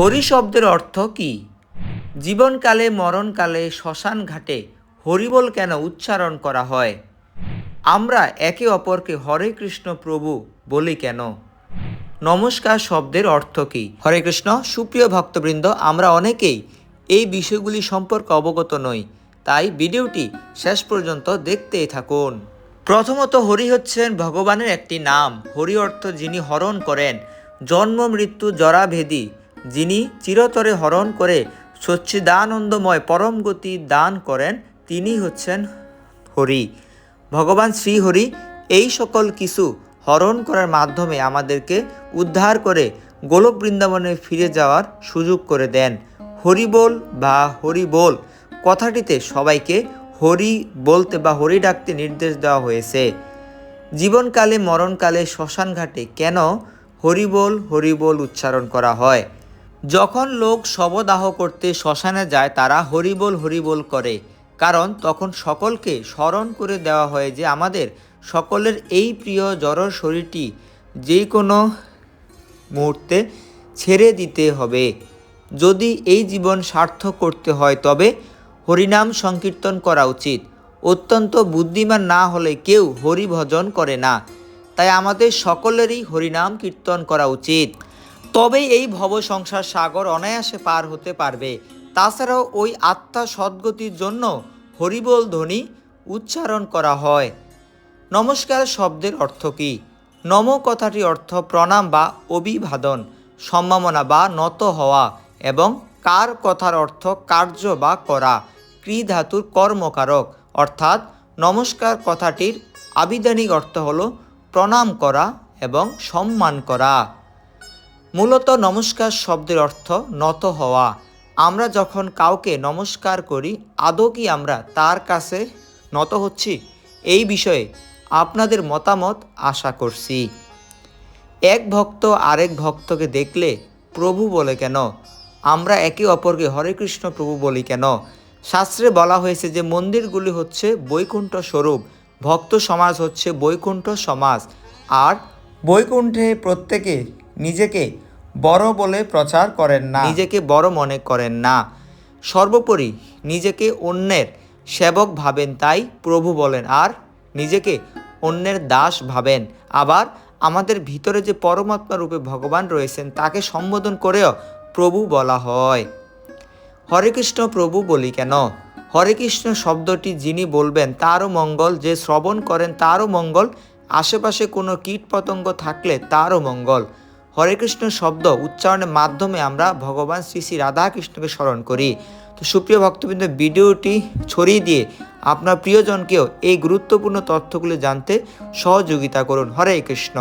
হরি শব্দের অর্থ কি? জীবনকালে, মরণকালে, শ্মশান ঘাটে হরিবল কেন উচ্চারণ করা হয়? আমরা একে অপরকে হরে কৃষ্ণ প্রভু বলি কেন? নমস্কার, শব্দের অর্থ কী? হরে কৃষ্ণ, সুপ্রিয় ভক্তবৃন্দ, আমরা অনেকেই এই বিষয়গুলি সম্পর্কে অবগত নই, তাই ভিডিওটি শেষ পর্যন্ত দেখতেই থাকুন। প্রথমত হরি হচ্ছেন ভগবানের একটি নাম। হরি অর্থ যিনি হরণ করেন। জন্ম, মৃত্যু, জরাভেদী যিনি চিরতরে হরণ করে সচ্চিদানন্দময় পরম গতি দান করেন, তিনি হচ্ছেন হরি। ভগবান শ্রীহরি এই সকল কিছু হরণ করার মাধ্যমে আমাদেরকে উদ্ধার করে গোলক বৃন্দাবনে ফিরে যাওয়ার সুযোগ করে দেন। হরিবোল বা হরিবোল, কথাটিতে সবাইকে হরি বলতে বা হরি ডাকতে নির্দেশ দেওয়া হয়েছে। জীবনকালে মরণকালে শ্মশান ঘাটে কেন হরিবোল হরিবোল উচ্চারণ করা হয়? যখন লোক শবদাহ করতে শ্মশানে যায়, তারা হরিবোল হরিবোল করে। কারণ তখন সকলকে স্মরণ করে দেওয়া হয় যে, আমাদের সকলের এই প্রিয় জড় শরীরটি যে কোনো মুহূর্তে ছেড়ে দিতে হবে। যদি এই জীবন সার্থক করতে হয়, তবে হরিনাম সংকীর্তন করা উচিত। অত্যন্ত বুদ্ধিমান না হলে কেউ হরি ভজন করে না। তাই আমাদের সকলেরই হরিনাম কীর্তন করা উচিত। তবেই এই ভব সংসার সাগর অনায়াসে পার হতে পারবে। তাছাড়াও ওই আত্মা সদ্গতির জন্য হরিবোল ধ্বনি উচ্চারণ করা হয়। নমস্কার শব্দের অর্থ কী? নম কথাটি অর্থ প্রণাম বা অভিবাদন সম্মাননা বা নত হওয়া এবং কার কথার অর্থ কার্য বা করা ক্রি ধাতুর কর্মকারক, অর্থাৎ নমস্কার কথাটির আবিধানিক অর্থ হল প্রণাম করা এবং সম্মান করা। মূলত নমস্কার শব্দের অর্থ নত হওয়া। আমরা যখন কাউকে নমস্কার করি, আদৌ কি আমরা তার কাছে নত হচ্ছি? এই বিষয়ে আপনাদের মতামত আশা করছি। এক ভক্ত আরেক ভক্তকে দেখলে প্রভু বলে কেন? আমরা একে অপরকে হরে কৃষ্ণ প্রভু বলি কেন? শাস্ত্রে বলা হয়েছে যে মন্দিরগুলি হচ্ছে বৈকুণ্ঠ স্বরূপ, ভক্ত সমাজ হচ্ছে বৈকুণ্ঠ সমাজ। আর বৈকুণ্ঠে প্রত্যেকে নিজেকে বড় বলে প্রচার করেন না। নিজেকে বড় মনে করেন না। সর্বোপরি নিজেকে অন্যের সেবক ভাবেন তাই প্রভু বলেন, আর নিজেকে অন্যের দাস ভাবেন। আবার আমাদের ভিতরে যে পরমাত্মা রূপে ভগবান রয়েছেন, তাকে সম্বোধন করেও প্রভু বলা হয়। হরে কৃষ্ণ প্রভু বলি কেন? হরে কৃষ্ণ শব্দটি যিনি বলবেন, তারও মঙ্গল। যে শ্রবণ করেন, তারও মঙ্গল। আশেপাশে কোনো কীট পতঙ্গ থাকলে তারও মঙ্গল। হরে কৃষ্ণ শব্দ উচ্চারণের মাধ্যমে আমরা ভগবান শ্রী শ্রী রাধাকৃষ্ণকে স্মরণ করি। তো সুপ্রিয় ভক্তবৃন্দ, ভিডিওটি ছড়িয়ে দিয়ে আপনার প্রিয়জনকেও এই গুরুত্বপূর্ণ তথ্যগুলো জানতে সহযোগিতা করুন। হরে কৃষ্ণ।